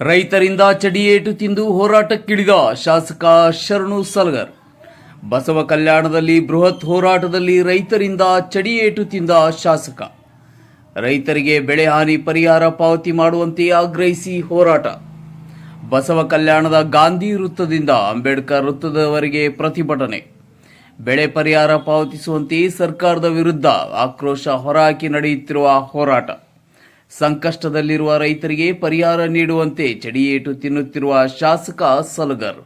ರೈತರಿಂದ ಚಡಿಯೇಟು ತಿಂದು ಹೋರಾಟಕ್ಕಿಳಿದ ಶಾಸಕ ಶರಣು ಸಲಗರ್. ಬಸವ ಕಲ್ಯಾಣದಲ್ಲಿ ಬೃಹತ್ ಹೋರಾಟದಲ್ಲಿ ರೈತರಿಂದ ಚಡಿಯೇಟು ತಿಂದ ಶಾಸಕ. ರೈತರಿಗೆ ಬೆಳೆ ಹಾನಿ ಪರಿಹಾರ ಪಾವತಿ ಮಾಡುವಂತೆ ಆಗ್ರಹಿಸಿ ಹೋರಾಟ. ಬಸವ ಕಲ್ಯಾಣದ ಗಾಂಧಿ ವೃತ್ತದಿಂದ ಅಂಬೇಡ್ಕರ್ ವೃತ್ತದವರೆಗೆ ಪ್ರತಿಭಟನೆ. ಬೆಳೆ ಪರಿಹಾರ ಪಾವತಿಸುವಂತೆ ಸರ್ಕಾರದ ವಿರುದ್ಧ ಆಕ್ರೋಶ ಹೊರಹಾಕಿ ನಡೆಯುತ್ತಿರುವ ಹೋರಾಟ. ಸಂಕಷ್ಟದಲ್ಲಿರುವ ರೈತರಿಗೆ ಪರಿಹಾರ ನೀಡುವಂತೆ ಚಡಿಯೇಟು ತಿನ್ನುತ್ತಿರುವ ಶಾಸಕ ಸಲಗರ್.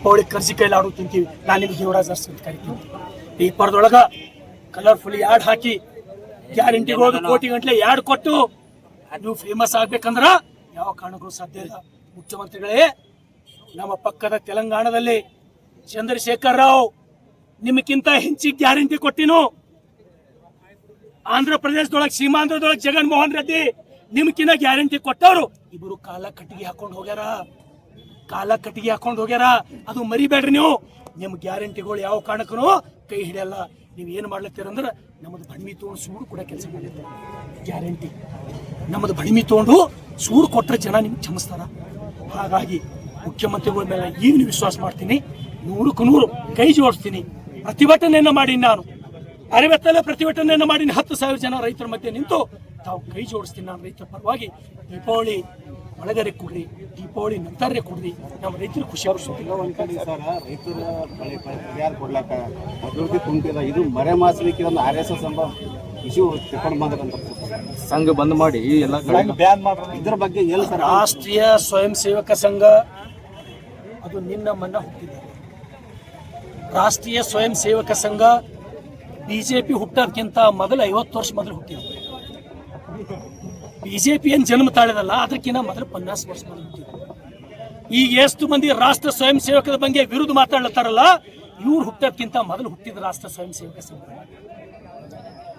ದೀಪಾವಳಿ ಕರ್ಜಿ ಕೈಲಿ ಆಡು ತಿಂತೀವಿ. ನಾನು ನಿಮ್ಗೆ ಯುವರಾಜ್ ಅರ್ಸ್ ಅಂತ ಕರಿತೀನಿ. ಕಲರ್ಫುಲ್ ಯಾಡ್ ಹಾಕಿ ಗ್ಯಾರಂಟಿಗೆ ಹೋಗಿ ಕೋಟಿ ಗಂಟ್ಲೆ ಯಾಡ್ ಕೊಟ್ಟು ನೀವು ಫೇಮಸ್ ಆಗ್ಬೇಕಂದ್ರ ಯಾವ ಕಾರಣಕ್ಕೂ ಸಾಧ್ಯ ಇಲ್ಲ. ಮುಖ್ಯಮಂತ್ರಿಗಳೇ ನಮ್ಮ ಪಕ್ಕದ ತೆಲಂಗಾಣದಲ್ಲಿ ಚಂದ್ರಶೇಖರ್ ರಾವ್ ನಿಮ್ಗಿಂತ ಹೆಚ್ಚಿಗೆ ಗ್ಯಾರಂಟಿ ಕೊಟ್ಟಿನು ಆಂಧ್ರ ಪ್ರದೇಶದೊಳಗೆ ಸೀಮಾಂಧ್ರದೊಳಗೆ ಜಗನ್ ಮೋಹನ್ ರೆಡ್ಡಿ ನಿಮ್ಕಿನ್ನ ಗ್ಯಾರಂಟಿ ಕೊಟ್ಟವರು. ಇಬ್ಬರು ಕಾಲ ಕಟ್ಟಿಗೆ ಹಾಕೊಂಡು ಹೋಗ್ಯಾರ. ಕಾಲ ಕಟ್ಟಿಗೆ ಹಾಕೊಂಡು ಹೋಗ್ಯಾರ? ಅದು ಮರಿಬೇಡ್ರಿ ನೀವು. ನಿಮ್ ಗ್ಯಾರಂಟಿಗಳು ಯಾವ ಕಾರಣಕ್ಕೂ ಕೈ ಹಿಡಿಯಲ್ಲ. ನೀವು ಏನು ಮಾಡ್ಲತ್ತೀರಂದ್ರೆ ನಮ್ಮದು ಬಣ್ಮಿ ತೊಗೊಂಡು ಸೂಡು ಕೂಡ ಕೆಲಸ ಮಾಡಿರ್ತಾರೆ ಗ್ಯಾರಂಟಿ. ನಮ್ಮದು ಬಣ್ಮಿ ತೊಗೊಂಡು ಸೂಡು ಕೊಟ್ಟರೆ ಜನ ನಿಮ್ಗೆ ಕ್ಷಮಿಸ್ತಾರ. ಹಾಗಾಗಿ ಮುಖ್ಯಮಂತ್ರಿಗಳ ಮೇಲೆ ಏನು ವಿಶ್ವಾಸ ಮಾಡ್ತೀನಿ. ನೂರಕ್ಕೂ ನೂರು ಕೈ ಜೋಡಿಸ್ತೀನಿ. ಪ್ರತಿಭಟನೆಯನ್ನು ಮಾಡಿ ನಾನು. ಅರವತ್ತಲ್ಲೇ ಪ್ರತಿಭಟನೆಯನ್ನು ಮಾಡಿ ಹತ್ತು ಸಾವಿರ ಜನ ರೈತರ ಮಧ್ಯೆ ನಿಂತು ತಾವು ಕೈ ಜೋಡಿಸ್ತೀನಿ ನಾನು ರೈತರ ಪರವಾಗಿ ದೀಪಾವಳಿ ಮಳೆಗರೆ ಕೊಡ್ರಿ ದೀಪಾವಳಿ ನಂತರ ಕೊಡ್ರಿ ನಮ್ಮ ರೈತರು ಖುಷಿ ಪರಿಹಾರ ಕೊಡ್ಲಾಕ ಅಭಿವೃದ್ಧಿ ಕುಂಟಿಲ್ಲ ಇದು ಮರೆ ಮಾಸಲಿಕ್ಕೆ ಒಂದು ಆರ್ ಎಸ್ ಎಸ್ ಎಂಬ ಇಶ್ಯೂ ತಿಳ್ಕೊಂಡು ಬಂದ್ರಂತ ಸಂಘ ಬಂದ್ ಮಾಡಿ ಎಲ್ಲ ಕಡೆ ಬ್ಯಾನ್ ಮಾಡ್ರ. ಇದ್ರ ಬಗ್ಗೆ ಎಲ್ಲಿ ಸರ್. ರಾಷ್ಟ್ರೀಯ ಸ್ವಯಂ ಸೇವಕ ಸಂಘ ಅದು ನಿನ್ನ ಮನ್ನ ಹುಟ್ಟಿದೆ. ರಾಷ್ಟ್ರೀಯ ಸ್ವಯಂ ಸೇವಕ ಸಂಘ ಬಿಜೆಪಿ ಹುಟ್ಟೋದಕ್ಕಿಂತ ಮೊದಲು ಐವತ್ತು ವರ್ಷ ಮೊದಲು ಹುಟ್ಟಿದೆ. ಬಿಜೆಪಿ ಏನ್ ಜನ್ಮ ತಾಳಿದಲ್ಲ ಅದಕ್ಕಿಂತ ಮೊದಲು ಪನ್ನಾಸ್ ವರ್ಷ ಈಗ ಎಷ್ಟು ಮಂದಿ ರಾಷ್ಟ್ರ ಸ್ವಯಂ ಸೇವಕರ ಬಗ್ಗೆ ವಿರುದ್ಧ ಮಾತಾಡ್ಲತ್ತಾರಲ್ಲ ಇವ್ರು ಹುಟ್ಟೋದಕ್ಕಿಂತ ಮೊದಲು ಹುಟ್ಟಿದ ರಾಷ್ಟ್ರ ಸ್ವಯಂ ಸೇವಕ ಸಂಘ.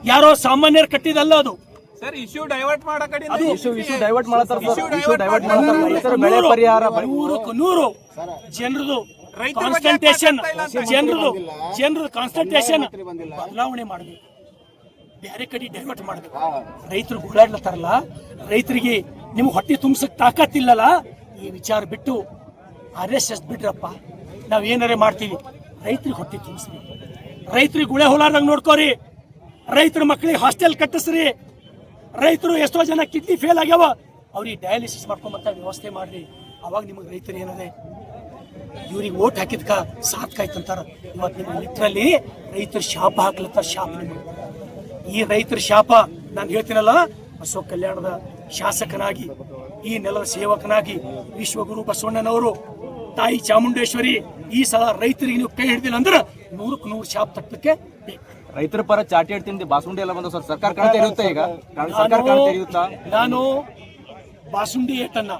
ಯಾರೋ ಸಾಮಾನ್ಯರು ಕಟ್ಟಿದಲ್ಲ ಅದು. ಸರ್ ಇಶ್ಯೂ ಡೈವರ್ಟ್ ಮಾಡೋ ಕಡೆ ಅದು ಇಶ್ಯೂ ಇಶ್ಯೂ ಡೈವರ್ಟ್ ಮಾಡತ್ತಾರ ಸರ್. ಇಶ್ಯೂ ಡೈವರ್ಟ್ ಮಾಡತ್ತಾರ ರೈತರ ಬೆಳೆ ಪರಿಹಾರ ನೂರಕ್ಕೂ ನೂರು ಜನರದು ಕಾನ್ಸಂಟ್ರೇಷನ್ ಜನರದು ಜನರದು ಕಾನ್ಸಂಟ್ರೇಷನ್ ಬದಲಾವಣೆ ಮಾಡಬೇಕು. ಬೇರೆ ಕಡೆ ಡೈವರ್ಟ್ ಮಾಡಬೇಕು ರೈತರು ಗೋಳಾಡ್ಲತ್ತಾರಲ್ಲ ರೈತರಿಗೆ ನಿಮ್ಗೆ ಹೊಟ್ಟೆ ತುಂಬಿಸಕ್ ತಾಕತ್ತಿಲ್ಲಲ್ಲ ಈ ವಿಚಾರ ಬಿಟ್ಟು ಆರ್ ಎಸ್ ಬಿಡ್ರಪ್ಪ ನಾವ್ ಏನಾರೇ ಮಾಡ್ತೀವಿ? ರೈತರಿಗೆ ಹೊಟ್ಟೆ ತುಂಬಿಸ್ರಿ. ರೈತರಿಗೆ ಗುಳೆ ಹೋಲಾರ್ದಂಗ್ ನೋಡ್ಕೋರಿ. ರೈತರ ಮಕ್ಕಳಿಗೆ ಹಾಸ್ಟೆಲ್ ಕಟ್ಟಿಸ್ರಿ. ರೈತರು ಎಷ್ಟೋ ಜನ ಕಿಡ್ನಿ ಫೇಲ್ ಆಗ್ಯಾವ. ಅವ್ರಿಗೆ ಡಯಾಲಿಸಿಸ್ ಮಾಡ್ಕೊಂಬಂತ ವ್ಯವಸ್ಥೆ ಮಾಡ್ರಿ. ಅವಾಗ ನಿಮಗೆ ರೈತರು ಏನದೆ ಇವ್ರಿಗೆ ಓಟ್ ಹಾಕಿದ್ಕ ಸಾಕಾಯ್ತಂತಾರ ಇವತ್ತು ನಿಮ್ಮ ಲಿಟ್ರಲ್ಲಿ ರೈತರು ಶಾಪ ಹಾಕ್ಲತ್ತಾರ, ಶಾಪ ನಿಮಗೆ. ಈ ರೈತರ ಶಾಪ ನಾನು ಹೇಳ್ತೀನಲ್ಲ ಅಶೋಕ್ ಕಲ್ಯಾಣದ ಶಾಸಕನಾಗಿ ಈ ನೆಲದ ಸೇವಕನಾಗಿ ವಿಶ್ವಗುರು ಬಸವಣ್ಣನವರು ತಾಯಿ ಚಾಮುಂಡೇಶ್ವರಿ ಈ ಸಲ ರೈತರಿಗೆ ನೀವು ಕೈ ಹಿಡಿದಿಲ್ಲ ಅಂದ್ರೆ ನೂರಕ್ಕೆ ನೂರು ಶಾಪ ತಟ್ಟಕ್ಕೆ ರೈತರ ಪರ ಚಾಟಿ ಹೇಳ್ತೀನಿ ಬಾಸುಂಡಿ ಎಲ್ಲ ಬಂದ ಸರ್ ಸರ್ಕಾರ ಕಾಣ್ತಾ ಇರುತ್ತಾ ಈಗ? ನಾನು ಬಾಸುಂಡಿ ಏಟನ್ನ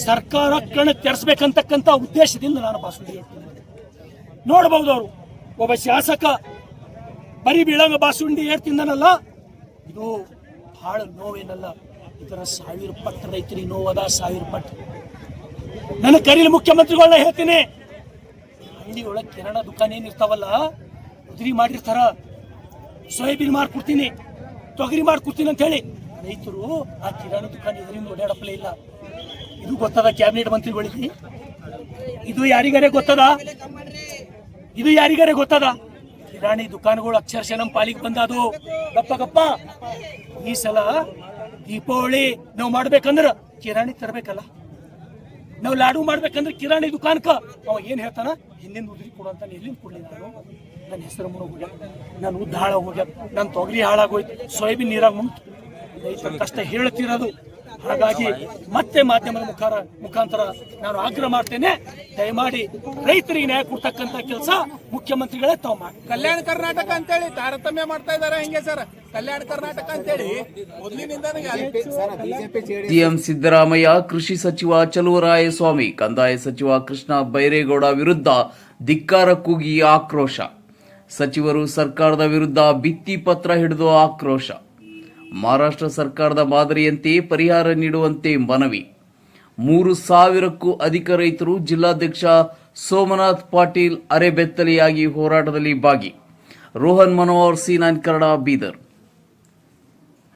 ಸರ್ಕಾರ ಕಣ ತೆರೆಸ್ಬೇಕಂತಕ್ಕಂಥ ಉದ್ದೇಶದಿಂದ ನಾನು ಬಾಸುಂಡಿ ಹೇಳ್ತೀನಿ ನೋಡಬಹುದು ಅವರು. ಒಬ್ಬ ಶಾಸಕ ಬರೀ ಬೀಳಂಗ ಬಾಸುಂಡಿ ಹೇಳ್ತಿದ್ದಾನಲ್ಲ ಇದು ಭಾಳ ನೋವೇನಲ್ಲ. ಇದರ ಸಾವಿರ ಪಟ್ಟು ರೈತರಿ ನೋವದ ಸಾವಿರ ಪಟ್ಟು. ನನ್ನ ಕರೀಲಿ ಮುಖ್ಯಮಂತ್ರಿಗಳನ್ನ ಹೇಳ್ತೀನಿ. ಹಳ್ಳಿ ಒಳಗೆ ಕಿರಣ ದುಕಾನ್ ಏನಿರ್ತಾವಲ್ಲ ಉದ್ರಿ ಮಾಡಿರ್ತಾರ. ಸೋಯಾಬೀನ್ ಮಾಡ್ಕೊಡ್ತೀನಿ ತೊಗರಿ ಮಾಡ್ಕೊಡ್ತೀನಿ ಅಂತ ಹೇಳಿ ರೈತರು ಆ ಕಿರಾಣ ದುಕಾನ್ ಇದರಿಂದ ಓಡಾಡಪ್ಪಲೇ ಇಲ್ಲ. ಇದು ಗೊತ್ತದ ಕ್ಯಾಬಿನೆಟ್ ಮಂತ್ರಿಗಳಿಗೆ? ಇದು ಯಾರಿಗಾರೆ ಗೊತ್ತದ? ಇದು ಯಾರಿಗಾರೆ ಗೊತ್ತದ? ಕಿರಾಣಿ ದುಕಾನ್ಗಳು ಅಕ್ಷರಶಃ ನಮ್ಮ ಪಾಲಿಗೆ ಬಂದದು ಗಪ್ಪ ಗಪ್ಪ. ಈ ಸಲ ದೀಪಾವಳಿ ನಾವು ಮಾಡ್ಬೇಕಂದ್ರ ಕಿರಾಣಿ ತರಬೇಕಲ್ಲ. ನಾವು ಲಾಡು ಮಾಡ್ಬೇಕಂದ್ರೆ ಕಿರಾಣಿ ದುಕಾನ್ಕ ಅವ ಏನ್ ಹೇಳ್ತಾನ? ಹಿಂದಿನ ಉದ್ರಿ ಕೊಡು ಎಲ್ಲಿಂದ ಕೊಡ್ಲಿ ನಾನು? ನನ್ನ ಹೆಸರು ಮುಣ ಹೋಗ್ಯ. ನನ್ನ ಉದ್ದ ಹಾಳಾಗ ಹೋಗ್ಯ. ನನ್ನ ತೊಗರಿ ಹಾಳಾಗೋಯ್ತು. ಸೋಯಾಬೀನ್ ನೀರಾಗ ಮುಂತು ಕಷ್ಟ ಹೇಳ್ತಿರೋದು ಹಾಗಾಗಿ ಮತ್ತೆ ಮಾಧ್ಯಮದ ಮುಖಾರ ಮುಖಾಂತರ ನಾನು ಆಗ್ರಹ ಮಾಡ್ತೇನೆ. ದಯಮಾಡಿ ರೈತರಿಗೆ ನ್ಯಾಯ ಕೊಡ್ತಕ್ಕಂತ ಕೆಲಸ ಮುಖ್ಯಮಂತ್ರಿಗಳೇ ತಾವು ಮಾಡಿ. ಕಲ್ಯಾಣ ಕರ್ನಾಟಕ ಅಂತೇಳಿ ತಾರತಮ್ಯ ಮಾಡ್ತಾ ಇದಾರೆ ಹೆಂಗೆ ಸರ್? ಕಲ್ಯಾಣ ಕರ್ನಾಟಕ ಅಂತೇಳಿ ಸಿಎಂ ಸಿದ್ದರಾಮಯ್ಯ ಕೃಷಿ ಸಚಿವ ಚಲುವರಾಯಸ್ವಾಮಿ ಕಂದಾಯ ಸಚಿವ ಕೃಷ್ಣ ಬೈರೇಗೌಡ ವಿರುದ್ಧ ಧಿಕ್ಕಾರ ಕೂಗಿ ಆಕ್ರೋಶ. ಸಚಿವರು ಸರ್ಕಾರದ ವಿರುದ್ಧ ಭಿತ್ತಿ ಪತ್ರ ಹಿಡಿದು ಆಕ್ರೋಶ. ಮಹಾರಾಷ್ಟ್ರ ಸರ್ಕಾರದ ಮಾದರಿಯಂತೆ ಪರಿಹಾರ ನೀಡುವಂತೆ ಮನವಿ. ಮೂರು ಸಾವಿರಕ್ಕೂ ಅಧಿಕ ರೈತರು ಜಿಲ್ಲಾಧ್ಯಕ್ಷ ಸೋಮನಾಥ್ ಪಾಟೀಲ್ ಅರೆಬೆತ್ತಲೆಯಾಗಿ ಹೋರಾಟದಲ್ಲಿ ಭಾಗಿ. ರೋಹನ್ ಮನೋಹರ್ ಸಿ ನಾನ್ ಬೀದರ್.